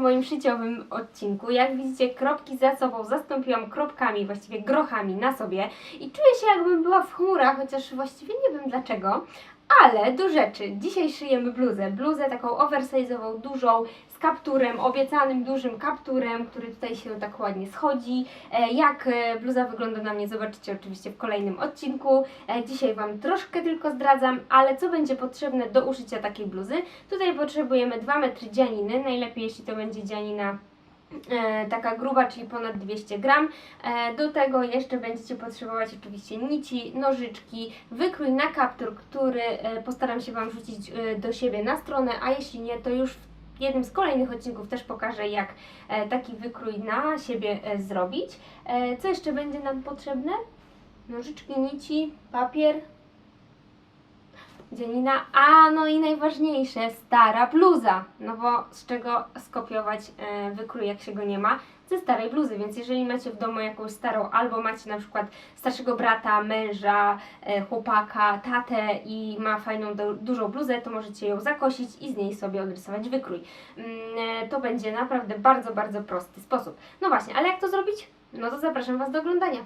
moim szyciowym odcinku. Jak widzicie, kropki za sobą zastąpiłam kropkami, właściwie grochami na sobie i czuję się jakbym była w chmurach, chociaż właściwie nie wiem dlaczego. Ale do rzeczy. Dzisiaj szyjemy bluzę. Bluzę taką oversize'ową, dużą, kapturem, obiecanym dużym kapturem, który tutaj się tak ładnie schodzi. E, Jak e, bluza wygląda na mnie zobaczycie oczywiście w kolejnym odcinku. E, Dzisiaj Wam troszkę tylko zdradzam, ale co będzie potrzebne do uszycia takiej bluzy? Tutaj potrzebujemy 2 metry dzianiny, najlepiej jeśli to będzie dzianina taka gruba, czyli ponad 200 gram. Do tego jeszcze będziecie potrzebować oczywiście nici, nożyczki, wykrój na kaptur, który postaram się Wam wrzucić do siebie na stronę, a jeśli nie, to już w jednym z kolejnych odcinków też pokażę, jak e, taki wykrój na siebie e, zrobić. E, co jeszcze będzie nam potrzebne? Nożyczki, nici, papier, Dzianina, a no i najważniejsze, stara bluza. No bo z czego skopiować wykrój, jak się go nie ma? Ze starej bluzy, więc jeżeli macie w domu jakąś starą, albo macie na przykład starszego brata, męża, e, chłopaka, tatę i ma fajną, du- dużą bluzę, to możecie ją zakosić i z niej sobie odrysować wykrój. Mm, e, to będzie naprawdę bardzo, bardzo prosty sposób. No właśnie, ale jak to zrobić? No to zapraszam Was do oglądania.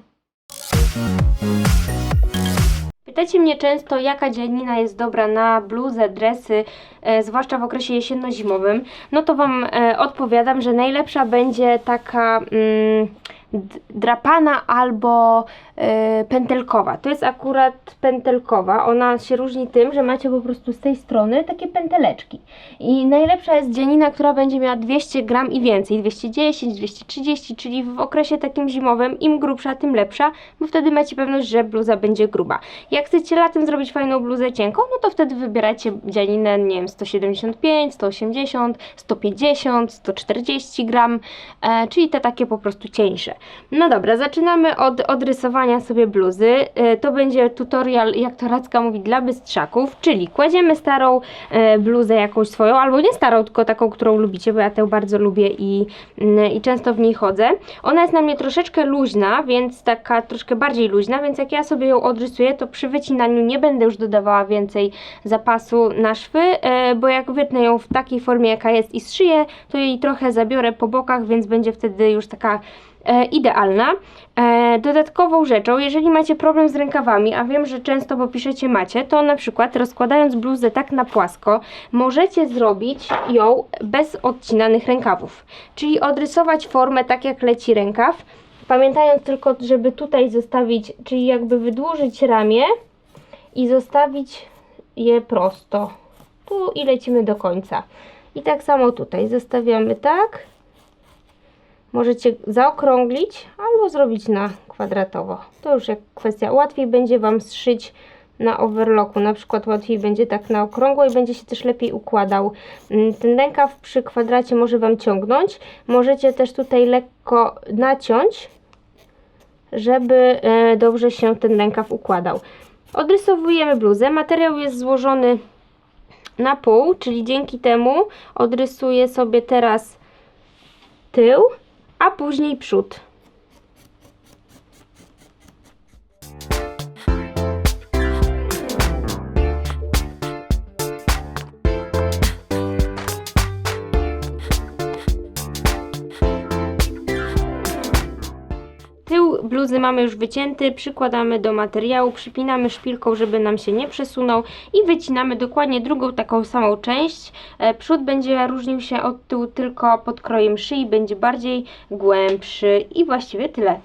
Pytacie mnie często, jaka dzianina jest dobra na bluzę, dresy, e, zwłaszcza w okresie jesienno-zimowym. No to Wam e, odpowiadam, że najlepsza będzie taka mm, drapana albo e, pętelkowa. To jest akurat pętelkowa. Ona się różni tym, że macie po prostu z tej strony takie pęteleczki. I najlepsza jest dzianina, która będzie miała 200 gram i więcej, 210, 230, czyli w okresie takim zimowym im grubsza, tym lepsza, bo wtedy macie pewność, że bluza będzie gruba. Jak chcecie latem zrobić fajną bluzę cienką, no to wtedy wybieracie dzianinę, nie wiem, 175, 180, 150, 140 gram, e, czyli te takie po prostu cieńsze. No dobra, zaczynamy od odrysowania sobie bluzy. E, to będzie tutorial, jak to Radzka mówi, dla bystrzaków, czyli kładziemy starą e, bluzę jakąś swoją, albo nie starą, tylko taką, którą lubicie, bo ja tę bardzo lubię i, mm, i często w niej chodzę. Ona jest na mnie troszeczkę luźna, więc taka troszkę bardziej luźna, więc jak ja sobie ją odrysuję, to przy wycinaniu nie będę już dodawała więcej zapasu na szwy, e, bo jak wytnę ją w takiej formie, jaka jest i zszyję, to jej trochę zabiorę po bokach, więc będzie wtedy już taka idealna. E, dodatkową rzeczą, jeżeli macie problem z rękawami, a wiem, że często, bo piszecie macie, to na przykład rozkładając bluzę tak na płasko, możecie zrobić ją bez odcinanych rękawów. Czyli odrysować formę tak, jak leci rękaw, pamiętając tylko, żeby tutaj zostawić, czyli jakby wydłużyć ramię i zostawić je prosto. Tu i lecimy do końca. I tak samo tutaj zostawiamy tak. Możecie zaokrąglić albo zrobić na kwadratowo. To już jak kwestia. Łatwiej będzie Wam zszyć na overlocku. Na przykład łatwiej będzie tak na okrągło i będzie się też lepiej układał. Mm, Ten rękaw przy kwadracie może Wam ciągnąć. Możecie też tutaj lekko naciąć, żeby e, dobrze się ten rękaw układał. Odrysowujemy bluzę. Materiał jest złożony na pół, czyli dzięki temu odrysuję sobie teraz tył, a później przód. Tył bluzy mamy już wycięty, przykładamy do materiału, przypinamy szpilką, żeby nam się nie przesunął i wycinamy dokładnie drugą taką samą część. E, Przód będzie różnił się od tyłu tylko pod krojem szyi, będzie bardziej głębszy i właściwie tyle.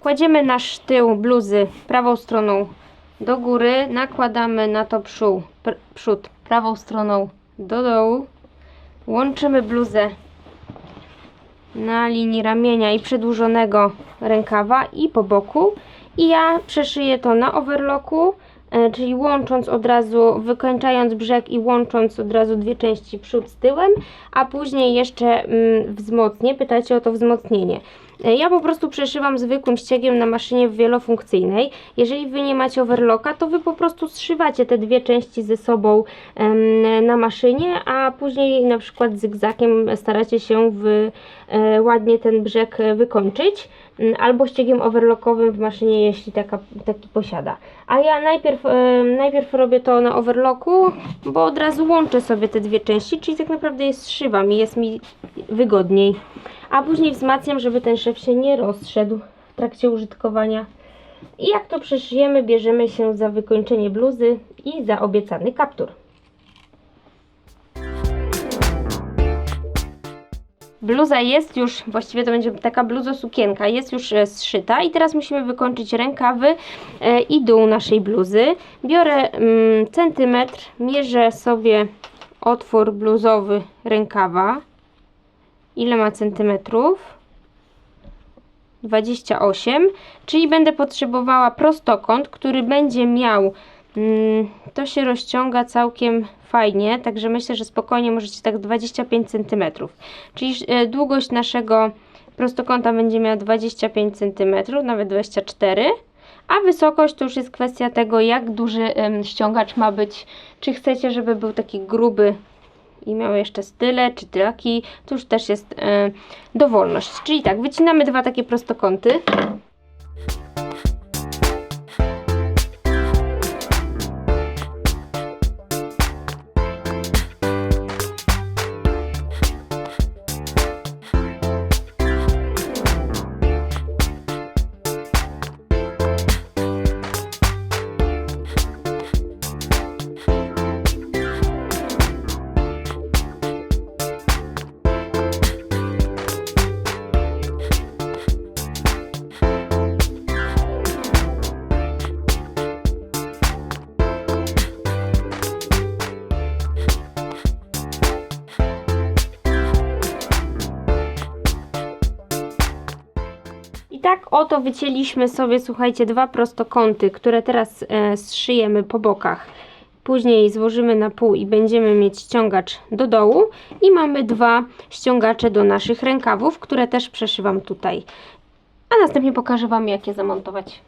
Kładziemy nasz tył bluzy prawą stroną do góry, nakładamy na to przół, pr przód prawą stroną do dołu, łączymy bluzę na linii ramienia i przedłużonego rękawa i po boku. I ja przeszyję to na overlocku, e, czyli łącząc od razu, wykończając brzeg i łącząc od razu dwie części przód z tyłem, a później jeszcze mm, wzmocnię, pytacie o to wzmocnienie. E, Ja po prostu przeszywam zwykłym ściegiem na maszynie wielofunkcyjnej. Jeżeli Wy nie macie overlocka, to Wy po prostu zszywacie te dwie części ze sobą na maszynie, a później na przykład zygzakiem staracie się w, e, ładnie ten brzeg wykończyć. Albo ściegiem overlockowym w maszynie, jeśli taka, taki posiada. A ja najpierw, e, najpierw robię to na overlocku, bo od razu łączę sobie te dwie części, czyli tak naprawdę je zszywam i jest mi wygodniej. A później wzmacniam, żeby ten szef się nie rozszedł w trakcie użytkowania. I jak to przeszyjemy, bierzemy się za wykończenie bluzy i za obiecany kaptur. Bluza jest już, właściwie to będzie taka bluzo sukienka, jest już e, zszyta i teraz musimy wykończyć rękawy e, i dół naszej bluzy. Biorę mm, centymetr, mierzę sobie otwór bluzowy rękawa. Ile ma centymetrów? 28, czyli będę potrzebowała prostokąt, który będzie miał, mm, to się rozciąga całkiem fajnie, także myślę, że spokojnie możecie tak 25 cm. Czyli e, długość naszego prostokąta będzie miała 25 cm, nawet 24 a wysokość to już jest kwestia tego, jak duży ściągacz ma być. Czy chcecie, żeby był taki gruby i miał jeszcze style, czy taki, to już też jest e, dowolność. Czyli tak, wycinamy dwa takie prostokąty. Tak oto wycięliśmy sobie, słuchajcie, dwa prostokąty, które teraz e, zszyjemy po bokach. Później złożymy na pół i będziemy mieć ściągacz do dołu. I mamy dwa ściągacze do naszych rękawów, które też przeszywam tutaj. A następnie pokażę Wam, jak je zamontować,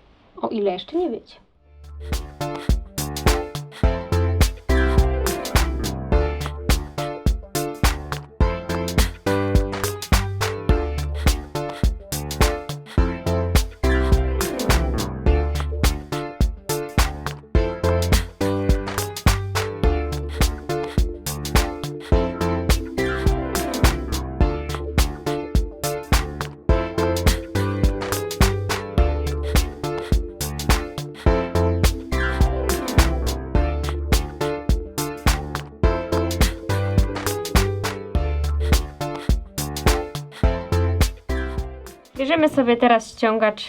o ile jeszcze nie wiecie. Bierzemy sobie teraz ściągacz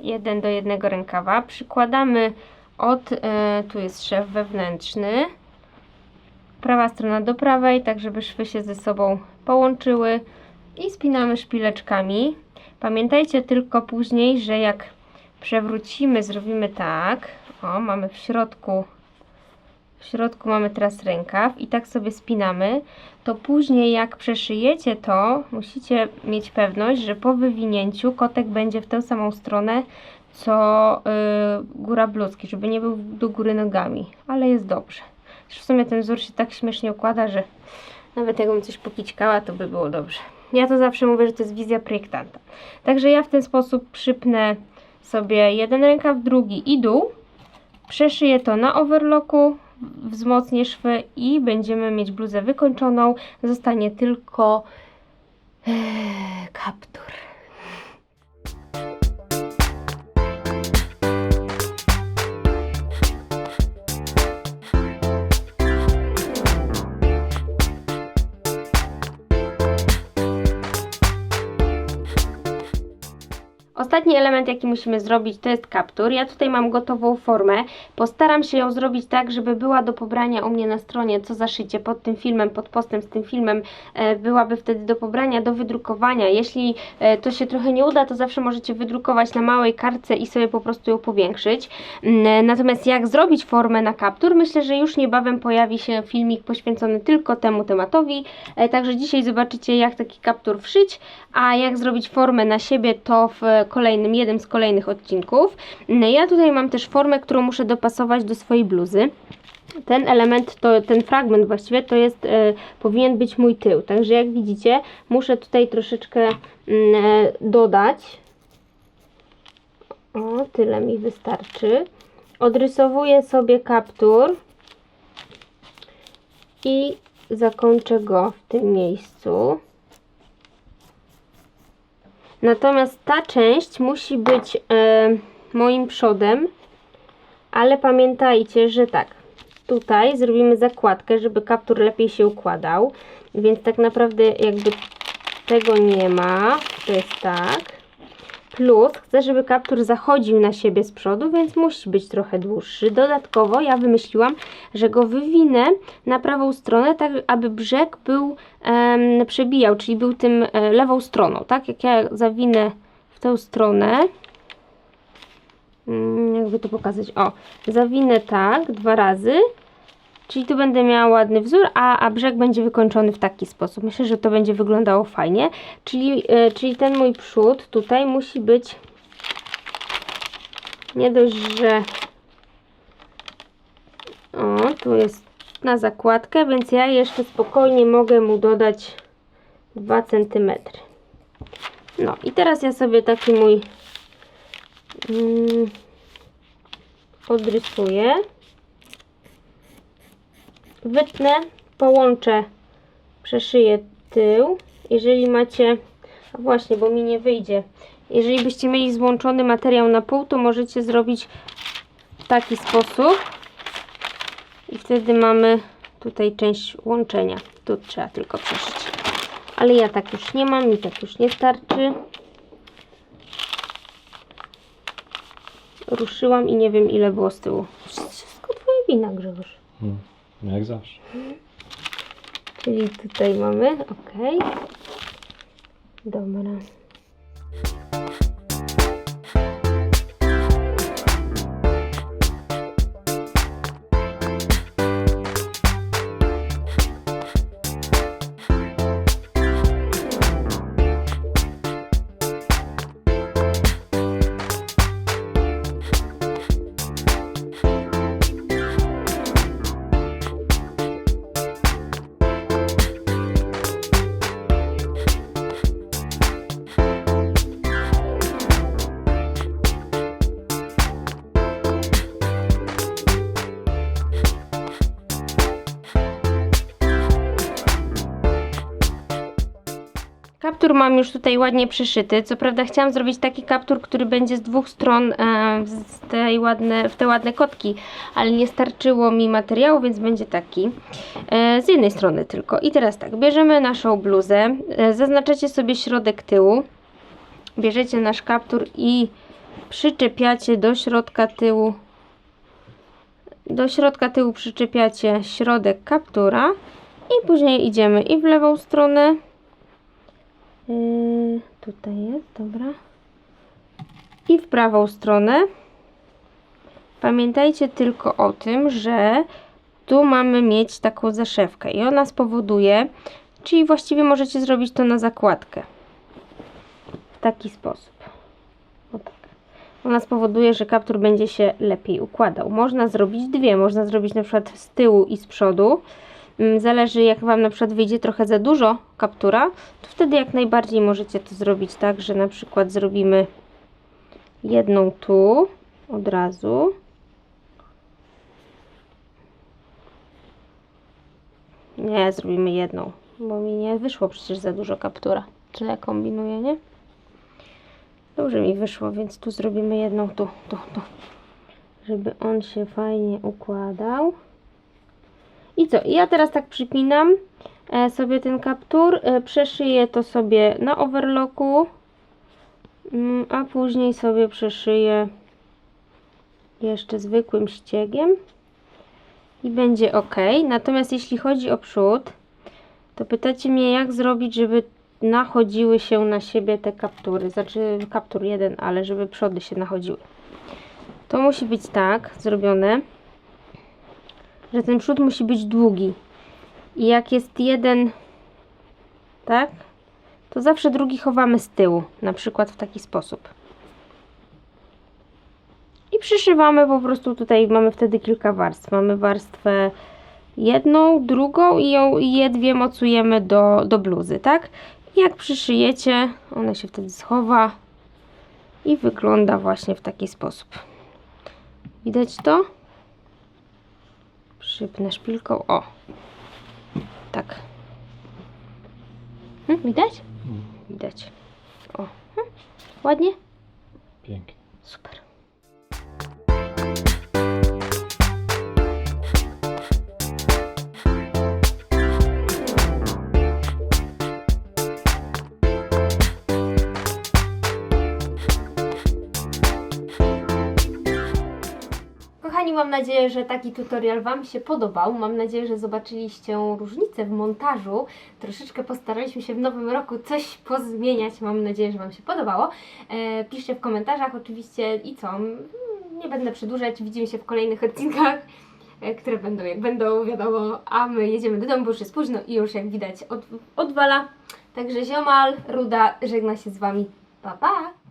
jeden do jednego rękawa, przykładamy od, e, tu jest szef wewnętrzny, prawa strona do prawej, tak żeby szwy się ze sobą połączyły. I spinamy szpileczkami. Pamiętajcie tylko później, że jak przewrócimy, zrobimy tak, o mamy w środku w środku mamy teraz rękaw i tak sobie spinamy, to później jak przeszyjecie to, musicie mieć pewność, że po wywinięciu kotek będzie w tę samą stronę, co y, góra bluzki, żeby nie był do góry nogami, ale jest dobrze. W sumie ten wzór się tak śmiesznie układa, że nawet jakbym coś pokićkała, to by było dobrze. Ja to zawsze mówię, że to jest wizja projektanta. Także ja w ten sposób przypnę sobie jeden rękaw, drugi i dół, przeszyję to na overlocku, wzmocnię szwy i będziemy mieć bluzę wykończoną. Zostanie tylko ee, kaptur. Ostatni element, jaki musimy zrobić, to jest kaptur. Ja tutaj mam gotową formę. Postaram się ją zrobić tak, żeby była do pobrania u mnie na stronie, co zaszycie pod tym filmem, pod postem z tym filmem, e, byłaby wtedy do pobrania, do wydrukowania. Jeśli e, to się trochę nie uda, to zawsze możecie wydrukować na małej kartce i sobie po prostu ją powiększyć. Mm, Natomiast jak zrobić formę na kaptur, myślę, że już niebawem pojawi się filmik poświęcony tylko temu tematowi. E, Także dzisiaj zobaczycie, jak taki kaptur wszyć, a jak zrobić formę na siebie, to w kolejnym, jednym z kolejnych odcinków. Mm, Ja tutaj mam też formę, którą muszę dopasować do swojej bluzy. Ten element, to, ten fragment właściwie, to jest, e, powinien być mój tył. Także jak widzicie, muszę tutaj troszeczkę mm, e, dodać. O, tyle mi wystarczy. Odrysowuję sobie kaptur i zakończę go w tym miejscu. Natomiast ta część musi być e, moim przodem, ale pamiętajcie, że tak, tutaj zrobimy zakładkę, żeby kaptur lepiej się układał, więc tak naprawdę jakby tego nie ma, to jest tak. Plus chcę, żeby kaptur zachodził na siebie z przodu, więc musi być trochę dłuższy. Dodatkowo ja wymyśliłam, że go wywinę na prawą stronę, tak aby brzeg był przebijał, czyli był tym e, lewą stroną, tak? Jak ja zawinę w tę stronę, mm, jakby to pokazać, o, zawinę tak dwa razy, Czyli tu będę miała ładny wzór, a, a brzeg będzie wykończony w taki sposób. Myślę, że to będzie wyglądało fajnie. Czyli, e, czyli ten mój przód tutaj musi być nie dość, że o, tu jest na zakładkę, więc ja jeszcze spokojnie mogę mu dodać 2 cm. No i teraz ja sobie taki mój mm, odrysuję wytnę, połączę, przeszyję tył. Jeżeli macie, a właśnie, bo mi nie wyjdzie. Jeżeli byście mieli złączony materiał na pół, to możecie zrobić w taki sposób. I wtedy mamy tutaj część łączenia. Tu trzeba tylko przeszyć. Ale ja tak już nie mam, mi tak już nie starczy. Ruszyłam i nie wiem ile było z tyłu. Wszystko twoja wina, Grzegorz. Hmm. Jak zawsze. Czyli tutaj mamy, ok. Dobra. Kaptur mam już tutaj ładnie przyszyty. Co prawda chciałam zrobić taki kaptur, który będzie z dwóch stron e, z tej ładne, w te ładne kotki, ale nie starczyło mi materiału, więc będzie taki. E, z jednej strony tylko. I teraz tak, bierzemy naszą bluzę, e, zaznaczacie sobie środek tyłu, bierzecie nasz kaptur i przyczepiacie do środka tyłu do środka tyłu przyczepiacie środek kaptura i później idziemy i w lewą stronę Yy, tutaj jest, dobra. I w prawą stronę. Pamiętajcie tylko o tym, że tu mamy mieć taką zaszewkę i ona spowoduje, czyli właściwie możecie zrobić to na zakładkę. W taki sposób. O tak. Ona spowoduje, że kaptur będzie się lepiej układał. Można zrobić dwie, można zrobić na przykład z tyłu i z przodu. Mm, Zależy jak Wam na przykład wyjdzie trochę za dużo kaptura, to wtedy jak najbardziej możecie to zrobić tak, że na przykład zrobimy jedną tu od razu. Nie, zrobimy jedną, bo mi nie wyszło przecież za dużo kaptura. Czy ja kombinuję, nie? Dobrze mi wyszło, więc tu zrobimy jedną tu, tu, tu. Żeby on się fajnie układał. I co? Ja teraz tak przypinam e, sobie ten kaptur, e, przeszyję to sobie na overlocku Mm, A później sobie przeszyję jeszcze zwykłym ściegiem i będzie ok. Natomiast jeśli chodzi o przód, to pytacie mnie jak zrobić, żeby nachodziły się na siebie te kaptury. Znaczy kaptur jeden, ale żeby przody się nachodziły. To musi być tak zrobione, że ten przód musi być długi. I jak jest jeden, tak, to zawsze drugi chowamy z tyłu, na przykład w taki sposób. I przyszywamy po prostu tutaj, mamy wtedy kilka warstw. Mamy warstwę jedną, drugą i ją i je dwie mocujemy do, do bluzy, tak? I jak przyszyjecie, ona się wtedy schowa i wygląda właśnie w taki sposób. Widać to? Przypnę szpilką, o. Tak. Hm, widać? Widać. O. Hm. Ładnie? Pięknie. Mam nadzieję, że taki tutorial Wam się podobał. Mam nadzieję, że zobaczyliście różnicę w montażu. Troszeczkę postaraliśmy się w nowym roku coś pozmieniać. Mam nadzieję, że Wam się podobało. E, piszcie w komentarzach oczywiście i co. Nie będę przedłużać. Widzimy się w kolejnych odcinkach, e, które będą jak będą, wiadomo. A my jedziemy do domu, bo już jest późno i już jak widać od, odwala. Także ziomal, ruda, żegna się z Wami. Pa, pa!